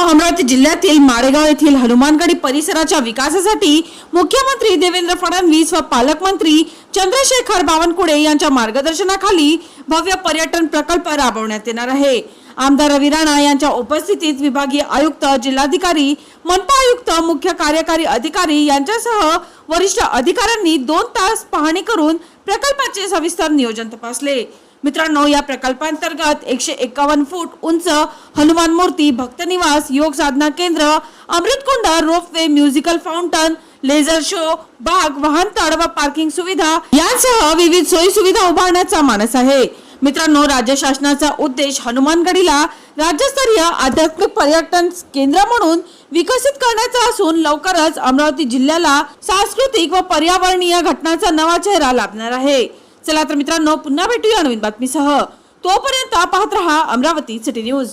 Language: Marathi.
अमरावती जिल्ह्यातील मारेगाव येथील हनुमानगडी परिसराच्या विकासासाठी मुख्यमंत्री देवेंद्र फडणवीस व पालकमंत्री चंद्रशेखर बावनकुळे यांच्या मार्गदर्शनाखाली भव्य पर्यटन प्रकल्प राबवण्यात येणार आहे. आमदार रवी राणा यांच्या उपस्थितीत विभागीय आयुक्त जिल्हाधिकारी मनपा आयुक्त मुख्य कार्यकारी अधिकारी यांच्यासह वरिष्ठ अधिकाऱ्यांनी दोन तास पाहणी करून प्रकल्पाचे सविस्तर नियोजन तपासले. मित्रांनो या प्रकल्पांतर्गत एकशे एकावन्न फूट उंच हनुमान मूर्ती भक्त निवास योग साधना केंद्र Amritkund ropeway musical fountain laser show बाग वाहनतळ व पार्किंग सुविधा यांसह विविध सोयी सुविधा उभारण्याचा मानस आहे. मित्रांनो राज्य शासनाचा उद्देश हनुमानगडीला राज्यस्तरीय आध्यात्मिक पर्यटन केंद्र म्हणून विकसित करण्याचा असून लवकरच अमरावती जिल्ह्याला सांस्कृतिक व पर्यावरणीय घटनांचा नवा चेहरा लाभणार आहे. चला तर मित्रांनो पुन्हा भेटूया नवीन बातमीसह. तोपर्यंत पाहत रहा अमरावती सिटी न्यूज.